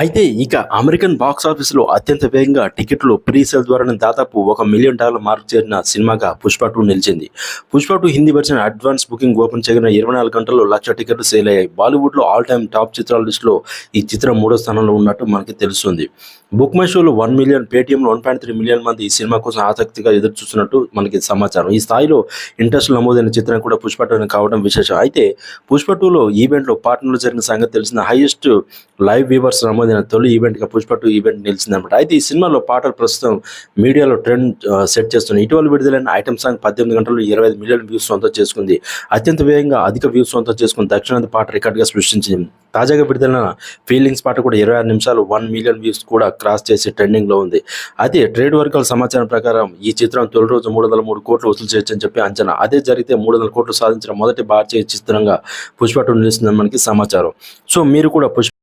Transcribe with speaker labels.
Speaker 1: అయితే ఇక American box ఆఫీసులో అత్యంత వేగంగా టికెట్లు ప్రీ సేల్ ద్వారానే దాదాపు ఒక మిలియన్ డాలర్ మార్క్ చేరిన సినిమాగా పుష్ప టూ నిలిచింది. Pushpa two Hindi version advance booking open చేయగిన ఇరవై నాలుగు గంటల్లో లక్ష టికెట్లు సేల్ అయ్యాయి. బాలీవుడ్లో ఆల్ టైమ్ టాప్ చిత్రాల లిస్టులో ఈ చిత్రం మూడో స్థానంలో ఉన్నట్టు మనకి తెలుస్తుంది. బుక్ మై షోలో వన్ మిలియన్ పేటీఎంలో వన్ పాయింట్ త్రీ మిలియన్ మంది ఈ సినిమా కోసం ఆసక్తిగా ఎదురు చూస్తున్నట్టు మనకి సమాచారం. ఈ స్థాయిలో ఇంట్రెస్ట్ నమోదైన చిత్రం కూడా పుష్ప టూ కావడం విశేషం. అయితే పుష్ప టూలో ఈవెంట్లో పాటనలో జరిగిన సంగతి తెలిసిన హైయెస్ట్ లైవ్ వ్యూవర్స్ సంబంధించిన తొలి ఈవెంట్గా పుష్ప టూ ఈవెంట్ నిలిచిందనమాట అయితే ఈ సినిమాలో పాటలు ప్రస్తుతం మీడియాలో ట్రెండ్ సెట్ చేస్తున్నాయి. ఇటీవల విడుదలైన ఐటమ్ సాంగ్ పద్దెనిమిది గంటల్లో ఇరవై ఐదు మిలియన్ వ్యూస్ సొంతం చేసుకుంది. అత్యంత వేగంగా అధిక వ్యూస్ సొంతం చేసుకుని దక్షిణాది పాట రికార్డుగా సృష్టించింది. తాజాగా విడుదలైన ఫీలింగ్స్ పాట కూడా ఇరవై ఆరు నిమిషాలు వన్ మిలియన్ వ్యూస్ కూడా క్రాస్ చేసి ట్రెండింగ్లో ఉంది. అయితే ట్రేడ్ వర్గాల సమాచారం ప్రకారం ఈ చిత్రం తొలి రోజు మూడు వందల మూడు కోట్లు వసూలు చేయొచ్చని చెప్పి అంచనా. అదే జరిగితే మూడు వందల కోట్లు సాధించిన మొదటి భారతీయ చిత్రంగా పుష్ప టూ నిలుస్తుందని మనకి సమాచారం. సో మీరు కూడా పుష్ప